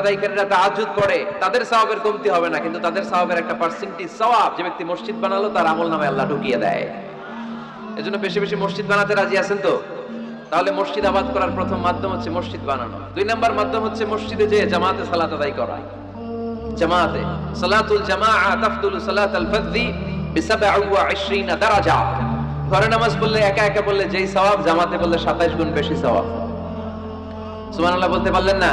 আদায়কারীরা তাদের কমতি হবে না, কিন্তু তাদের একটা পার্সেন্টেজ যে ব্যক্তি মসজিদ বানালো, তার আমল নামে আল্লাহ ঢুকিয়ে দেয়। এজন্য বেশি বেশি মসজিদ বানাতে রাজি আছেন তো? তাহলে মসজিদ আবাদ করার প্রথম মাধ্যম হচ্ছে মসজিদ বানানো। দুই নাম্বার মাধ্যম হচ্ছে মসজিদে যে জামাতে সালাত আদায় করা। জামাতে, সালাতুল তাফদুলু বি 27 দারাজা। ঘরে নামাজ পড়লে একা একা বললে যেই সওয়াব, জামাতে বললে 27 গুণ বেশি সওয়াব। সুবহানাল্লাহ বলতে পারলেন না?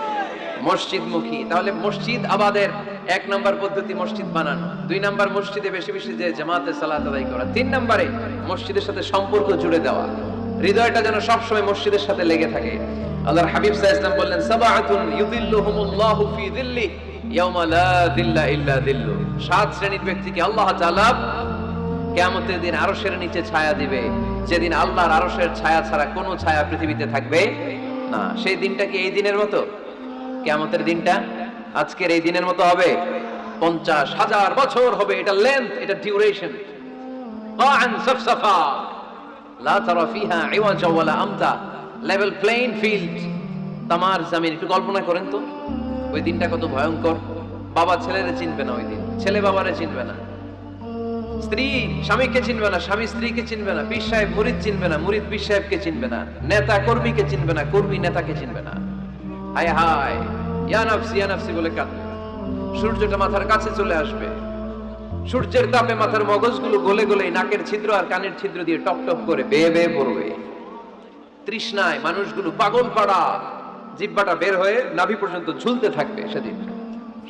মসজিদমুখী। তাহলে মসজিদ আবাদের এক নম্বর পদ্ধতি মসজিদ বানানো। দুই নম্বর মসজিদে বেশি বেশি যে জামাতে সালাত আদায় করা। তিন নম্বরে মসজিদের সাথে সম্পর্ক জুড়ে দেওয়া। হৃদয়টা যেন সবসময় মসজিদের সাথে লেগে থাকে। আল্লাহর হাবিব সাল্লাল্লাহু আলাইহি বললেন, সাবাআতুন ইউযিল্লুহুমুল্লাহু ফি যিল্লি ইয়াওমা লা যিল্লা ইল্লা যিল্লু। সাত শ্রেণির ব্যক্তিকে আল্লাহ তাআলা কিয়ামতের দিন আরশের নিচে ছায়া দিবে। যেদিন আল্লাহর আরশের ছায়া ছাড়া কোনো ছায়া পৃথিবীতে থাকবে না। সেই দিনটা কি এই দিনের মতো? কেমতের দিনটা আজকের এই দিনের মতো হবে। পঞ্চাশ হাজার বছর হবে এটা লেন্থ এটা ডিউরেশন লেভেল প্লেইন ফিল্ড তামার একটু কল্পনা করেন তো। ওই দিনটা কত ভয়ঙ্কর। বাবা ছেলেরে চিনবে না ওই দিন। ছেলে বাবারে চিনবে না। স্ত্রী স্বামীকে চিনবে না, স্বামী স্ত্রীকে চিনবে না, পীর সাহেব মুরিদ চিনবে না, মুরিদ পীর সাহেবকে চিনবে না, নেতা কর্মীকে চিনবে না, কর্মী নেতাকে চিনবে না। হায় হায়, ইয়া নাফসি ইয়া নাফসি বলে কাঁদবে সূর্যটা মাথার কাছে চলে আসবে। সূর্যের তাপে মাথার মগজগুলো গলে গলে নাকের ছিদ্র আর কানের ছিদ্র দিয়ে টপ টপ করে বেয়ে বেয়ে পড়বে। তৃষ্ণায় মানুষগুলো পাগল পাড়া। জিব্বাটা বের হয়ে নাভি পর্যন্ত ঝুলতে থাকবে সেদিন।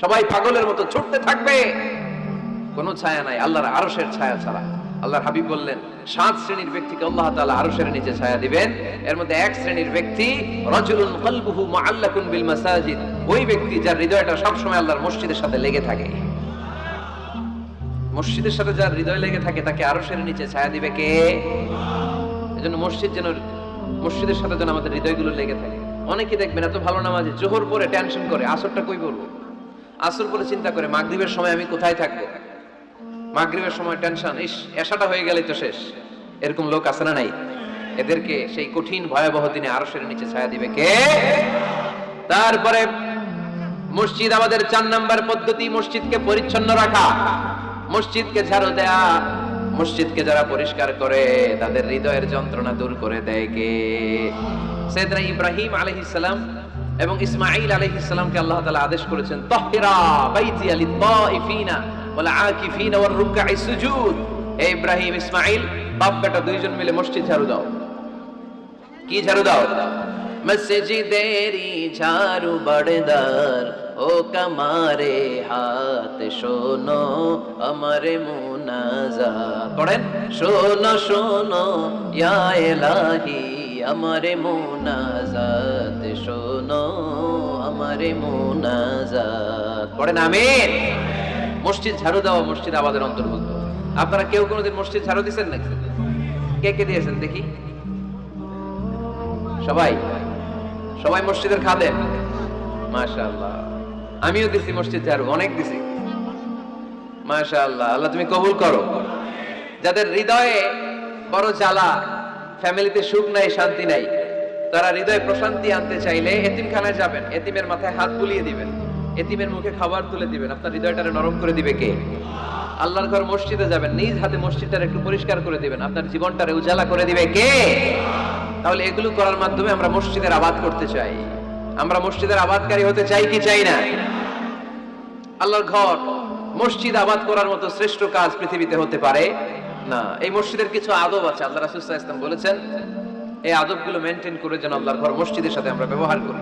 সবাই পাগলের মতো ছুটতে থাকবে। কোনো ছায়া নাই, আল্লাহর আরশের ছায়া ছাড়া। আল্লাহর হাবিব বললেন, সাত শ্রেণির ব্যক্তিকে আল্লাহ তাআলা আরশের নিচে ছায়া দিবেন। এর মধ্যে এক শ্রেণির ব্যক্তি, রাজুলুন কলবুহু মুআল্লাকুন বিল মাসাজিদ। ওই ব্যক্তি যার হৃদয়টা সবসময় আল্লাহর মসজিদের সাথে লেগে থাকে। মসজিদের সাথে যার হৃদয় লেগে থাকে, তাকে আরশের নিচে ছায়া দিবে কে? এজন্য মসজিদ যেন, মসজিদের সাথে যেন আমাদের হৃদয়গুলো লেগে থাকে। অনেকে দেখবেন, এত ভালো নামাজে জোহর পরে টেনশন করে, আসরটা কই বলব আসর পরে চিন্তা করে, মাগরিবের সময় আমি কোথায় থাকব? মাগরিবের সময় টেনশন ইস, এসাটা হয়ে গেলে তো শেষ। এরকম লোক আছে না নাই? এদেরকে সেই কঠিন ভয়াবহ দিনে আরশের নিচে ছায়া দিবে কে? তারপরে মসজিদ আমাদের চার নাম্বার পদ্ধতি, মসজিদকে পরিচ্ছন্ন রাখা। মসজিদকে ঝাড়ু দেয়া, মসজিদকে যারা পরিষ্কার করে, তাদের হৃদয়ের যন্ত্রণা দূর করে দেয় কে? সেদনা ইব্রাহিম আলাইহিস সালাম এবং ইসমাঈল আলাইহিস সালামকে আল্লাহ তাআলা আদেশ করেছেন, তাহহিরা বাইতি লিত-তাইফিনা। ওয়াল আকিফিনা ওয়ার রুকআই সুজুদ। হে ইব্রাহিম, ইসমাঈল, বাপ বেটা দুইজন মিলে মসজিদ ঝাড়ু দাও। কি ঝাড়ু দাও? মসজিদেরি ঝাড়ু বড়দার ও কামারে হাত শোনো, আমারে মুনাজা পড়েন? শোনো শোনো, ইয়া এলাহি, আমারে মুনাজাত শোনো, আমারে মুনাজাত। পড়েন, আমিন। মসজিদ ঝাড়ু দেওয়া মসজিদ আমাদের অন্তর্ভুক্ত। আপনারা কেউ কোনোদিন মসজিদ ঝাড়ু দিয়েছেন নাকি? কে কে দিয়েছেন দেখি। সবাই? সবাই মসজিদের খাদেন মাশাআল্লাহ। আমিও দিছি মসজিদ ঝাড়ু, অনেক দিছি। মাশাআল্লাহ, আল্লাহ তুমি কবুল করো। যাদের হৃদয়ে বড় জ্বালা, ফ্যামিলিতে সুখ নাই, শান্তি নাই, তারা হৃদয়ে প্রশান্তি আনতে চাইলে এতিমখানায় যাবেন, এতিমের মাথায় হাত বুলিয়ে দিবেন। এতিমের মুখে খাবার তুলে দিবেন। আপনার হৃদয়টারে নরম করে দিবে কে? আল্লাহর ঘর মসজিদে যাবেন, নিজ হাতে মসজিদটারে একটু পরিষ্কার করে দিবেন। আপনার জীবনটারে উজালা করে দিবে কে? তাহলে এগুলো করার মাধ্যমে আমরা মসজিদের আবাদ করতে চাই। আমরা মসজিদের আবাদকারী হতে চাই কি চাই না? আল্লাহর ঘর মসজিদ আবাদ করার মতো শ্রেষ্ঠ কাজ পৃথিবীতে হতে পারে না। এই মসজিদের কিছু আদব আছে, আল্লাহ রাসূল ওয়াসাল্লাম বলেছেন, এই আদবগুলো মেনটেন করে যেন আল্লাহর ঘর মসজিদের সাথে আমরা ব্যবহার করি।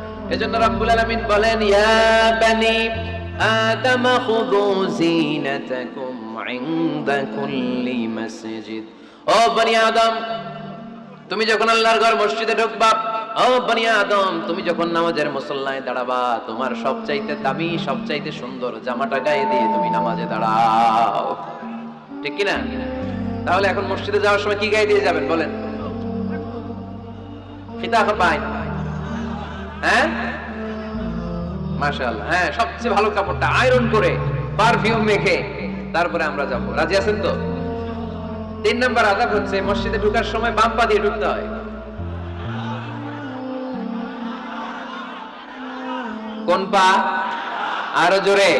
এজন্য রাব্বুল আলামিন বলেন, ইয়া বানি আদম, খুযু ইনদা কুল্লি মসজিদ। ও বনি আদম, তুমি যখন আল্লাহর ঘর মসজিদে ঢুকবা, ও বনি আদম, তুমি যখন নামাজের মুসল্লায় দাঁড়াবা, তোমার সবচাইতে দামি, সবচাইতে সুন্দর জামাটা গায়ে দিয়ে তুমি নামাজে দাঁড়াও। ঠিক কি না তাহলে এখন মসজিদে যাওয়ার সময় কি গায়ে দিয়ে যাবেন বলেন? খিতা এখন পাই হ্যাঁ? মাশাআল্লাহ। হ্যাঁ সবচেয়ে ভালো কাপড়টা আয়রন করে পারফিউম মেখে তারপরে আমরা যাব। রাজি আছেন তো? তিন নাম্বার আদাব হচ্ছে, মসজিদে ঢুকার সময় বাম পা দিয়ে ঢুকতে হয়। কোন পা? আরও জোরে।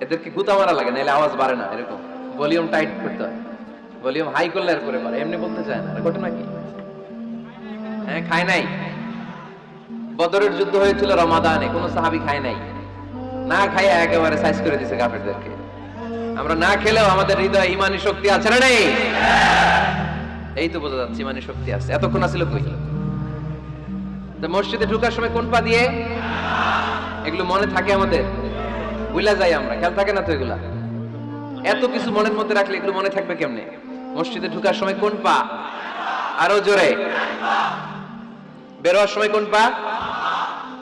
এদেরকে গুতা মারা লাগে? নাহলে আওয়াজ বাড়ে না, এরকম। ভলিউম টাইট করতে হয়। ভলিউম হাই করলে আর করে পারে এমনি বলতে চায় না। ঘটনা কি? হ্যাঁ খায় নাই? বদরের যুদ্ধ হয়েছিল রমাদানে, কোন সাহাবি খায় নাই। না খাইয়া একেবারে সাইজ করে দিছে কাফেরদেরকে। আমরা না খেলেও আমাদের হৃদয়ে ইমানি শক্তি আছে না নেই? এই তো বোঝা যাচ্ছে ইমানি শক্তি আছে। এতক্ষণ আসলে কই? তো মসজিদে ঢুকার সময় কোন পা দিয়ে? এগুলো মনে থাকে আমাদের। বুঝলা যাই আমরা, খেয়াল থাকে না তো এগুলা? এত কিছু মনের মধ্যে রাখলে এগুলো মনে থাকবে কেমনে? মসজিদে ঢুকার সময় কোন পা? আরও জোরে। বেরোয়ার সময় কোন পা?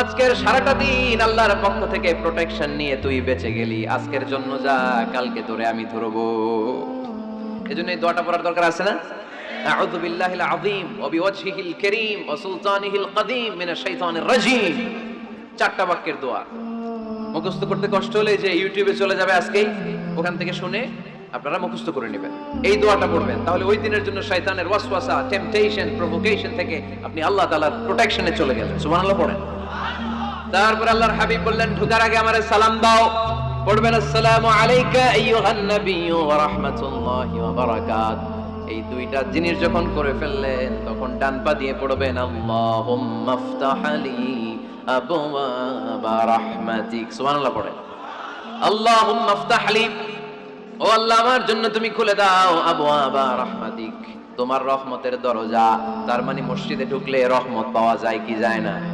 আজকের সারাটা দিন আল্লাহর পক্ষ থেকে প্রোটেকশন নিয়ে তুই বেঁচে গেলি। আজকের জন্য যা, কালকে তোরে আমি ধরবো। এজন্য এই দোয়াটা পড়ার দরকার আছে না? আযীম ওয়া বিওয়াজহিল কারীম ওয়া সুলতানিহিল কদীম মিনাশ শাইতানির রাজীম। চারটা বাক্যের দোয়া। মুখস্থ করতে কষ্ট হলে যে ইউটিউবে চলে যাবে আজকেই, ওখান থেকে শুনে আপনারা মুখস্থ করে নেবেন। এই দোয়াটা পড়বেন। তাহলে ওই দিনের জন্য শয়তানের ওয়াসওয়াসা টেম্পটেশন প্রভোকেশন থেকে আপনি আল্লাহ তাআলার প্রোটেকশনে চলে গেলেন। সুবহানাল্লাহ পড়েন। তারপর আল্লাহর হাবিব বললেন, ঢুকার আগে আমারে সালাম দাও। পড়বেন, আসসালামু আলাইকা আইয়ুহান ওয়া রাহমাতুল্লাহি ওয়া বারাকাত। এই দুইটা জিনিস যখন করে ফেললেন, তখন ডান পা দিয়ে পড়বেন, আল্লাহুম্মা ফতাহ আবওয়াবা রাহমাতিক। সুবহানাল্লাহ আল্লাহুম্মা ও আল্লাহ, আমার জন্য তুমি খুলে দাও আবওয়াবা রাহমাতিক। তোমার রহমতের দরজা। তার মানে মসজিদে ঢুকলে রহমত পাওয়া যায় কি যায় না?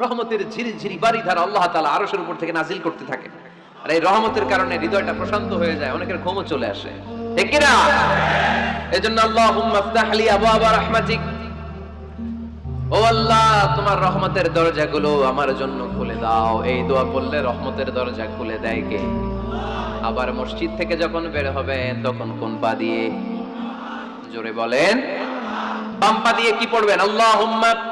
রহমতের ঝিরি ঝিরি বাড়ি ধারা আল্লাহ তালা আরশের উপর থেকে নাজিল করতে থাকে। আর এই রহমতের কারণে হৃদয়টা প্রশান্ত হয়ে যায়, অনেকের ঘুমও চলে আসে। ঠিক কি এজন্য আল্লাহুম্মা আফতাহ আবওয়াবা রাহমাতিক। ও আল্লাহ, তোমার রহমতের দরজাগুলো আমার জন্য খুলে দাও। এই দোয়া পড়লে রহমতের দরজা খুলে দেয় কে? আবার মসজিদ থেকে যখন বের হবেন তখন কোন পা দিয়ে? জোরে বলেন। বাম পা দিয়ে কি পড়বেন? আল্লাহুম্মা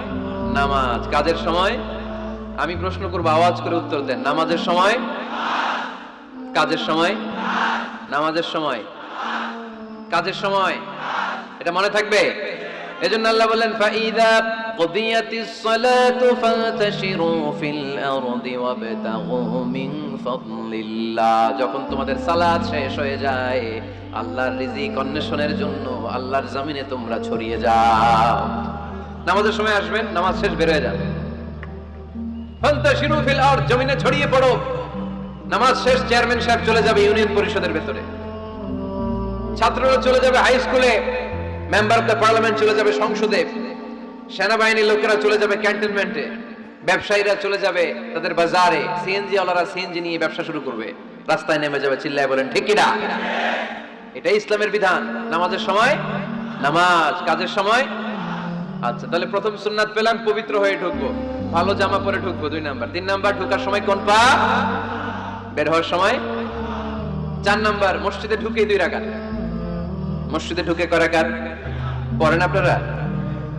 নামাজ। কাজের সময়? আমি প্রশ্ন করব, আওয়াজ করে উত্তর দেন। নামাজের সময়? কাজের সময়? নামাজের সময়। কাজের সময়? এটা মনে থাকবে? এজন্য আল্লাহ বললেন, ফাইদা কুদিয়াতিস সালাতু ফান্তাশিরু ফিল আরদি ওয়াবতাগু মিন ফাদলিল্লাহ। যখন তোমাদের সালাত শেষ হয়ে যায়, আল্লাহর রিজিক অন্বেষণের জন্য আল্লাহর জমিনে তোমরা ছড়িয়ে যাও। নামাজের সময় আসবেন, নামাজ শেষ বের হয়ে জমিনে ছড়িয়ে পড়ো। নামাজ শেষ, চেয়ারম্যান সাহেব চলে যাবে ইউনিয়ন পরিষদের ভেতরে। ছাত্ররা চলে যাবে হাই স্কুলে মেম্বার অফ দ্য পার্লামেন্ট চলে যাবে সংসদে। সেনাবাহিনীর লোকেরা চলে যাবে ক্যান্টনমেন্টে। ব্যবসায়ীরা চলে যাবে তাদের বাজারে। সিএনজি ওয়ালারা সিএনজি নিয়ে ব্যবসা শুরু করবে। রাস্তায় নেমে যাবে, চিল্লায় বলেন, ঠিক কিনা এটাই ইসলামের বিধান। নামাজের সময়, নামাজ কাজের সময় আচ্ছা তাহলে প্রথম সুন্নাত পেলাম, পবিত্র হয়ে ঢুকবো। ভালো জামা পরে ঢুকবো, দুই নাম্বার। তিন নাম্বার, ঢুকার সময় কোন পা? বের হওয়ার সময়? চার নাম্বার, মসজিদে ঢুকে দুই রাকাত। মসজিদে ঢুকে কয় রাকাত? পড়েন আপনারা?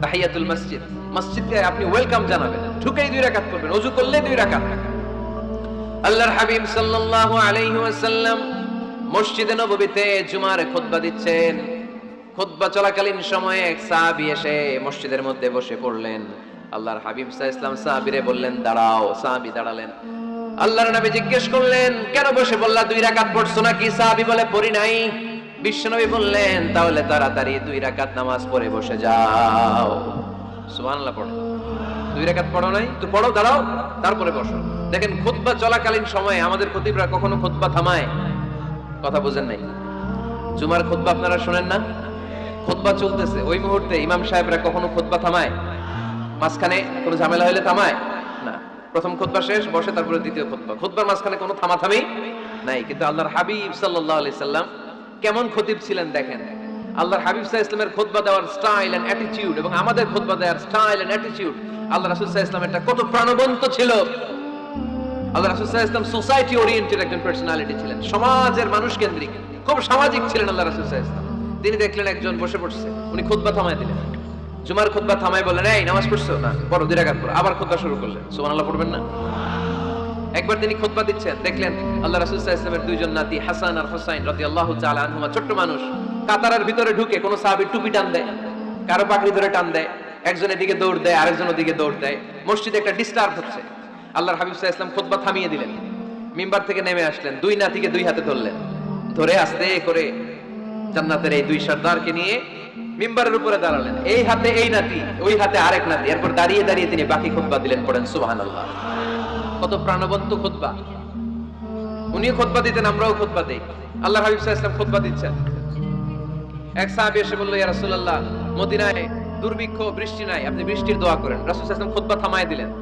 তাহিয়াতুল মসজিদ। মসজিদকে আপনি ওয়েলকাম জানাবেন। ঢুকেই দুই রাকাত করবেন অজু করলে দুই রাকাত। আল্লাহর হাবিব সাল্লাল্লাহু আলাইহি ওয়াসাল্লাম মসজিদে নববীতে জুমার খুতবা দিচ্ছেন। খুতবা চলাকালীন সময়ে এক সাহাবী এসে মসজিদের মধ্যে বসে পড়লেন। আল্লাহর হাবিব সাল্লাল্লাহু ইসলাম সাহাবীরে বললেন, দাঁড়াও। সাহাবী দাঁড়ালেন। আল্লাহর নবী জিজ্ঞেস করলেন, কেন বসে বললা দুই রাকাত পড়ছো নাকি? সাহাবী বলে, পড়ি নাই। বিশ্বনবী বললেন, তাহলে তাড়াতাড়ি দুই রাকাত নামাজ পড়ে বসে যাও। সুবহানাল্লাহ, পড়ো। দুই রাকাত পড়ো নাই? তো পড়ো, দাঁড়াও, তারপরে বসো। দেখেন, খুতবা চলাকালীন সময়ে আমাদের খতিবরা কখনো খুতবা থামায়। কথা বুঝেন নাই? জুমার খুতবা আপনারা শোনেন না? খুতবা চলতেছে। ওই মুহূর্তে ইমাম সাহেবরা কখনো খুতবা থামায়? মাঝখানে কোনো ঝামেলা হলে থামায়? না। প্রথম খুতবা শেষ, বসে তারপরে দ্বিতীয় খুতবা। খুতবার মাঝখানে কোনো থামাথামি নাই। কিন্তু আল্লাহর হাবিব আলাইহি সাল্লাম কেমন খতিব ছিলেন দেখেন। আল্লাহর হাবিব সাল্লাল্লাহু ইসলামের খুতবা দেওয়ার স্টাইল এন্ড অ্যাটিটিউড এবং আমাদের খুতবা দেওয়ার স্টাইল এন্ড অ্যাটিটিউড আল্লাহ রাসূল সাল্লাল্লাহু ইসলামেরটা কত প্রাণবন্ত ছিল। আল্লাহ রাসূল সাল্লাল্লাহু ইসলাম সোসাইটি ওরিয়েন্টেড একজন পার্সোনালিটি ছিলেন। সমাজের মানুষ কেন্দ্রিক খুব সামাজিক ছিলেন আল্লাহ রাসূল সাল্লাল্লাহু ইসলাম তিনি দেখলেন একজন বসে পড়ছে। উনি খুতবা থামায় দিলেন। জুমার খুতবা থামায় বললেন, এই, নামাজ পড়ছো? না, পড়ো, দুই রাকাত পড়ো। আবার খুতবা শুরু করলেন। সুবহানাল্লাহ, পড়বেন না? একবার তিনি খুতবা দিচ্ছেন, দেখলেন আল্লাহ রাসূল আলাইহি দুইজন নাতি, হাসান আর হুসাইন রাদিয়াল্লাহু তাআলা আনহুমা, ছোট্ট মানুষ। কাতারের ভিতরে ঢুকে কোন সাহাবী টুপি টান দেয়, কারও পাকড়ি ধরে টান দেয় একজনের দিকে দৌড় দেয় আরেকজনের দিকে দৌড় দেয়। মসজিদে একটা ডিস্টার্ব হচ্ছে। আল্লাহর হাবিব সাল্লাল্লাহু আলাইহি ওয়াসাল্লাম খুতবা থামিয়ে দিলেন। মিম্বার থেকে নেমে আসলেন, দুই নাতিকে দুই হাতে ধরলেন। ধরে আস্তে করে জান্নাতের এই দুই সর্দারকে নিয়ে মিম্বারের উপরে দাঁড়ালেন। এই হাতে এই নাতি, ওই হাতে আরেক নাতি। এরপর দাঁড়িয়ে দাঁড়িয়ে তিনি বাকি খুতবা দিলেন পড়েন, সুবহানাল্লাহ। কত প্রাণবন্ত খুতবা। উনিও খুতবা দিতেন, আমরাও খুতবা দেই। আল্লাহ হাবিব আলাইহি খুতবা দিচ্ছেন। এক সাহাবী এসে বলল, ইয়া রাসূলুল্লাহ, মদিনায় দুর্ভিক্ষ, বৃষ্টি নাই, আপনি বৃষ্টির দোয়া করেন। রাসূল সাল্লাল্লাহু আলাইহি থামায় দিলেন।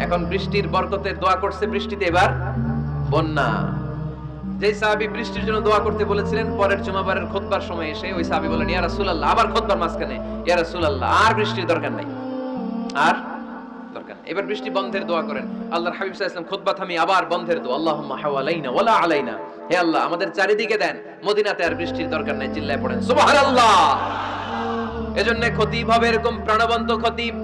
এখন বৃষ্টির বরকতে দোয়া করছে বৃষ্টিতে এবার বন্যা। যে সাহাবী বৃষ্টির জন্য দোয়া করতে বলেছিলেন, পরের জুমাবারের খোদবার সময় এসে ওই সাহাবী বলেন, ইয়া রাসূলুল্লাহ, আবার খোদবার মাঝখানে, ইয়া রাসূলুল্লাহ, আর বৃষ্টির দরকার নাই। আর দরকার। এবার বৃষ্টি বন্ধের দোয়া করেন। আল্লাহর হাবিব সাল্লাল্লাহু আলাইহি খুতবা থামিয়ে আবার বন্ধের দোয়া, আল্লাহুম্মা হাওয়ালাইনা ওয়ালা আলাইনা। হে আল্লাহ, আমাদের চারিদিকে দেন। মদিনাতে আর বৃষ্টির দরকার নেই, চিল্লায় পড়েন। সুবহানাল্লাহ! এজন্য খতিব হবে এরকম প্রাণবন্ত খতিব।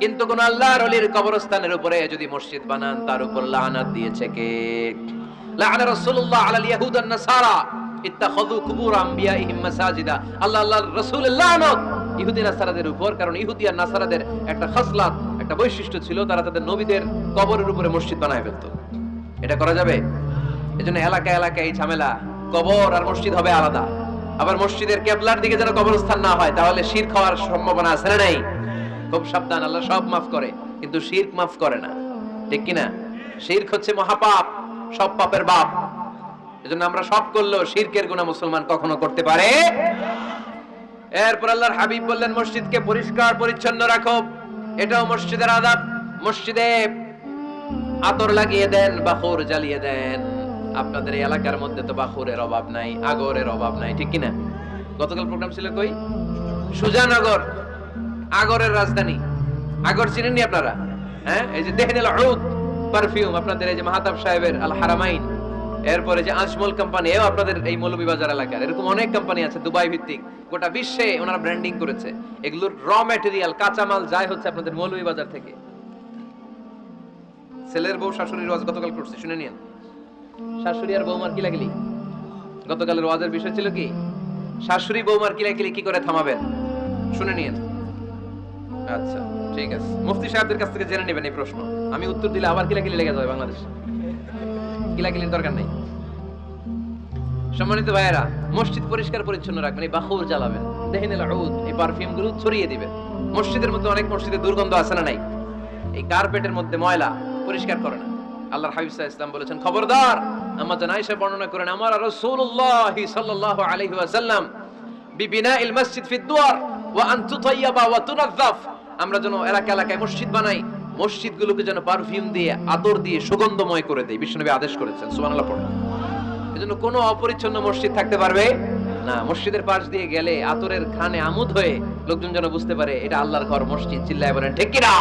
কিন্তু কোন আল্লাহর ওলির কবরস্থানের উপরে যদি মসজিদ বানান, তার উপর লানাত দিয়েছে কে? রাসূলুল্লাহ আলাল ইত্তাখাযু কুবুর মাসাজিদা। আল্লাহ ইহুদি নাসারাদের উপর, কারণ ইহুদি আর নাসারাদের একটা খাসলাত, একটা বৈশিষ্ট্য ছিল, তারা তাদের নবীদের কবরের উপরে মসজিদ বানায় ফেলতো। এটা করা যাবে? এজন্য এলাকা এলাকায় এই ঝামেলা। কবর আর মসজিদ হবে আলাদা। আবার মসজিদের কেবলার দিকে যেন কবরস্থান না হয়, তাহলে শির খাওয়ার সম্ভাবনা আছে না নাই? খুব সাবধান, আল্লাহ সব মাফ করে, কিন্তু শিরক মাফ করে না। ঠিক কি না শিরক হচ্ছে মহাপাপ, সব পাপের বাপ। এজন্য আমরা সব করলেও শিরকের গুনাহ মুসলমান কখনো করতে পারে এরপর আল্লাহর হাবিব বললেন, মসজিদকে পরিষ্কার, পরিচ্ছন্ন রাখো। এটাও মসজিদের আদাব। মসজিদে আতর লাগিয়ে দেন বাখুর জ্বালিয়ে দেন। আপনাদের এই এলাকার মধ্যে তো বাখুরের অভাব নাই, আগরের অভাব নাই, ঠিক কিনা? গতকাল প্রোগ্রাম ছিল কই? সুজানগর। আগরের রাজধানী। আগর চিনেননি আপনারা? হ্যাঁ? এই যে দেখেন পারফিউম আপনাদের এই যে মাহাতাব সাহেবের আল হারামাইন। এরপরে যে আজমল কোম্পানি এও আপনাদের এই মৌলভীবাজার এলাকার। এরকম অনেক কোম্পানি আছে দুবাই ভিত্তিক। গোটা বিশ্বে ওনারা ব্র্যান্ডিং করেছে। এগুলোর র ম্যাটেরিয়াল কাঁচামাল যায় হচ্ছে আপনাদের মৌলভীবাজার থেকে। ছেলের বউ শাশুড়ির ওয়াজ গতকাল করছে, শুনে নিন শাশুড়ি আর বৌমার কি লাগলি গতকালের ওয়াজের বিষয় ছিল কি? শাশুড়ি বৌমার কি লাগলি কি করে থামাবেন? শুনে নিন আচ্ছা ঠিক আছে। মুফতি সাহেবদের কাছ থেকে জেনে নেবেন এই প্রশ্ন। আমি উত্তর দিলে আবার কিলাকিলি লেগে যাবে বাংলাদেশ। কিলাকিলির দরকার নেই। সম্মানিত ভাইয়েরা মসজিদ পরিষ্কার পরিচ্ছন্ন রাখবেন এই বাহুর জ্বালাবেন। দেখেন এই পারফিউমগুলো ছড়িয়ে দিবেন। মসজিদের মধ্যে অনেক মসজিদে দুর্গন্ধ আছে না নাই? এই কার্পেটের মধ্যে ময়লা পরিষ্কার করে না। আল্লাহর হাবিব ইসলাম বলেছেন খবরদার আমার জান বর্ণনা করেন আমার রাসূলুল্লাহ সাল্লাল্লাহু আলাইহি ওয়াসাল্লাম বিবিনাইল মসজিদ ফি দুয়ার ওয়া আন তুতাইয়াবা ওয়া তুনাযাফ আমরা যেন এলাকা এলাকায় মসজিদ বানাই, মসজিদগুলোকে যেন পারফিউম দিয়ে, আতর দিয়ে সুগন্ধময় করে দেই, বিশ্বনবী আদেশ করেছেন, সুবহানাল্লাহ পড়ুন। এজন্য কোনো অপরিচ্ছন্ন মসজিদ থাকতে পারবে? না, মসজিদের পাশ দিয়ে গেলে আতরের খানে আমুদ হয়ে লোকজন যেন বুঝতে পারে, এটা আল্লাহর ঘর, মসজিদ, চিল্লায় বলেন, ঠিক কিনা?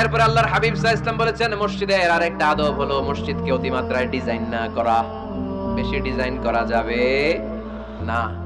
এরপর আল্লাহর হাবিব সাল্লাল্লাহু ইসলাম বলেছেন, মসজিদের আরেকটা আদব হলো মসজিদকে অতিমাত্রায় ডিজাইন না করা। বেশি ডিজাইন করা যাবে না।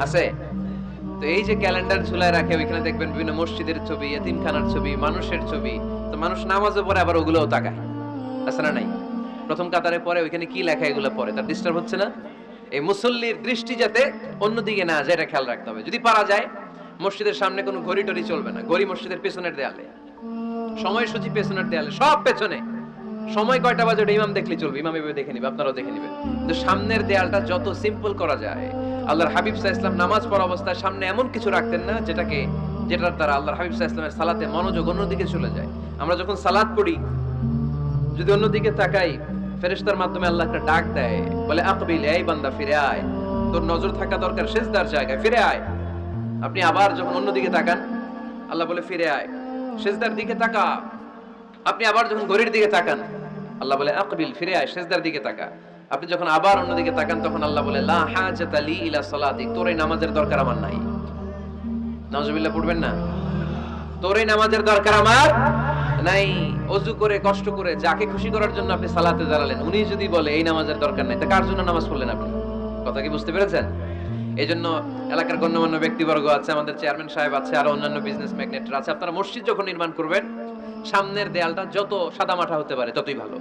আছে? তো এই যে ক্যালেন্ডার ঝুলায় রাখে, ওইখানে দেখবেন বিভিন্ন মসজিদের ছবি, এতিমখানার ছবি, মানুষের ছবি। তো মানুষ নামাজে পড়ে, আবার ওগুলোও তাকায়। আছে না নাই? প্রথম কাতারে পরে ওইখানে কি লেখা এগুলো পরে তার ডিস্টার্ব হচ্ছে না? এই মুসল্লির দৃষ্টি যাতে অন্যদিকে না যায়, এটা খেয়াল রাখতে হবে। যদি পারা যায়, মসজিদের সামনে কোনো ঘড়ি টড়ি চলবে না। ঘড়ি মসজিদের পেছনের দেয়ালে। সময়সূচি পেছনের দেয়ালে, সব পেছনে। সময় কয়টা বাজে ইমাম দেখলে চলবে। ইমাম এভাবে দেখে নিবে, আপনারাও দেখে নিবেন। কিন্তু সামনের দেয়ালটা যত সিম্পল করা যায় আল্লাহর হাবিব সাহা ইসলাম নামাজ পড়া অবস্থায় সামনে এমন কিছু রাখতেন না, যেটাকে, যেটার দ্বারা আল্লাহর হাবিব সাহা ইসলামের সালাতে মনোযোগ অন্যদিকে চলে যায়। আমরা যখন সালাত পড়ি, যদি অন্যদিকে তাকাই, ফেরেশতার মাধ্যমে আল্লাহ একটা ডাক দেয়, বলে, আকবিল, এই বান্দা, ফিরে আয়। তোর নজর থাকা দরকার সেজদার জায়গায়, ফিরে আয়। আপনি আবার যখন অন্যদিকে তাকান, আল্লাহ বলে, ফিরে আয়। সেজদার দিকে তাকা। আপনি আবার যখন ঘড়ির দিকে তাকান, আল্লাহ বলে, আকবিল, ফিরে আয়, সেজদার দিকে তাকা। আপনি যখন আবার অন্যদিকে তাকান, তখন আল্লাহ বলে, লা হাজাতা লি ইলা সালাতিক তোর এই নামাজের দরকার আমার নাই। নাউজুবিল্লাহ পড়বেন না? তোর এই নামাজের দরকার আমার নাই। অজু করে, কষ্ট করে, যাকে খুশি করার জন্য আপনি সালাতে দাঁড়ালেন, উনি যদি বলে, এই নামাজের দরকার নাই, তা কার জন্য নামাজ পড়লেন আপনি? কথা কি বুঝতে পেরেছেন? এই জন্য এলাকার গণ্যমান্য ব্যক্তিবর্গ আছে, আমাদের চেয়ারম্যান সাহেব আছে, আর অন্যান্য বিজনেস ম্যাগনেটরা আছে। আপনারা মসজিদ যখন নির্মাণ করবেন, সামনের দেয়ালটা যত সাদামাটা হতে পারে, ততই ভালো।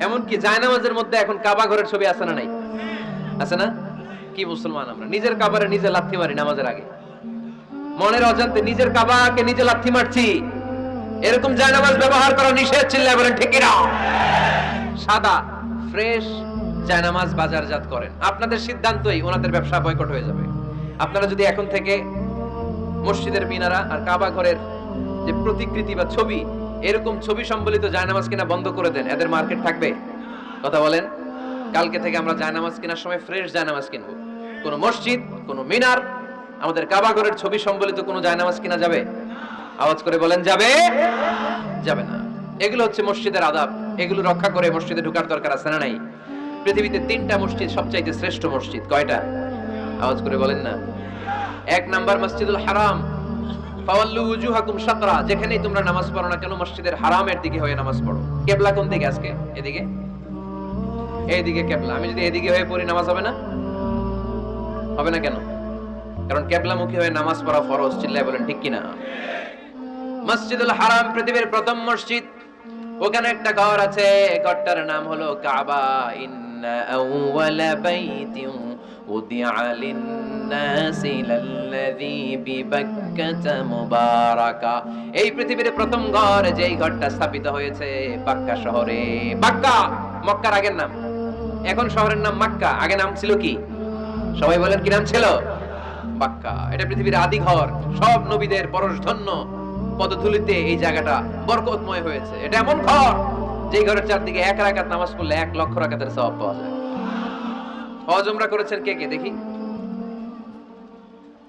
এমনকি জায়নামাজের মধ্যে এখন কাবা ঘরের ছবি আছে না নাই? আছে না? কি মুসলমান আমরা? নিজের কাবারে নিজে লাথি মারি নামাজের আগে। মনের অজান্তে নিজের কাবাকে নিজে লাথি মারছি। এরকম জায়নামাজ ব্যবহার করা নিষেধ চিল্লায় বলেন, ঠিক না সাদা, ফ্রেশ জায়নামাজ বাজারজাত করেন। আপনাদের সিদ্ধান্তই ওনাদের ব্যবসা বয়কট হয়ে যাবে। আপনারা যদি এখন থেকে মসজিদের মিনারা আর কাবা ঘরের যে প্রতিকৃতি বা ছবি এরকম ছবি সম্বলিত জায়নামাজ কিনা বন্ধ করে দেন, এদের মার্কেট থাকবে। কথা বলেন, কালকে থেকে আমরা জায়নামাজ কেনার সময় ফ্রেশ জায়নামাজ কিনবো। কোনো মসজিদ, কোনো মিনার, আমাদের কাবা ঘরের ছবি সম্বলিত কোনো জায়নামাজ কিনা যাবে? আওয়াজ করে বলেন, যাবে? যাবে না। এগুলো হচ্ছে মসজিদের আদাব। এগুলো রক্ষা করে মসজিদে ঢোকার দরকার আছে না নাই? পৃথিবীতে তিনটা মসজিদ সবচাইতে শ্রেষ্ঠ মসজিদ, কয়টা? আওয়াজ করে বলেন না। এক নাম্বার মসজিদুল হারাম। ফাওয়াল্লু তোমরা নামাজ পড়ো না কেন, মসজিদের হারামের দিকে হয়ে নামাজ পড়ো। কেবলা কোন দিকে আজকে? এদিকে? এইদিকে কেবলা। আমি যদি এদিকে হয়ে পড়ি, নামাজ হবে না? হবে না কেন? কারণ কেবলামুখী হয়ে নামাজ পড়া ফরজ, চিল্লায় বলেন, ঠিক কিনা? মসজিদুল হারাম পৃথিবীর প্রথম মসজিদ। ওখানে একটা ঘর আছে, ঘরটার নাম হলো কাবা। ইন্না আউওয়ালা বাইতিন উদিআ লিন-নাসি লাল্লাযী বিবাক্কাতা মুবারাকা এই পৃথিবীর প্রথম ঘর যেই ঘরটা স্থাপিত হয়েছে বাক্কা শহরে। বাক্কা মক্কার আগের নাম। এখন শহরের নাম মাক্কা। আগে নাম ছিল কি? সবাই বলেন কি নাম ছিল? বাক্কা এটা পৃথিবীর আদি ঘর। সব নবীদের পরশধন্য পদধূলিতে এই জায়গাটা বরকতময় হয়েছে। এটা এমন ঘর যে ঘরের চারদিকে এক রাকাত নামাজ পড়লে এক লক্ষ রাকাতের সওয়াব পাওয়া যায়। হজ উমরা করেছেন কে কে? দেখি।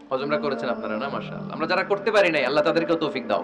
হজ উমরা করেছেন আপনারা না, মাশাআল্লাহ। আমরা যারা করতে পারি নাই, আল্লাহ তাদেরকেও তৌফিক দাও।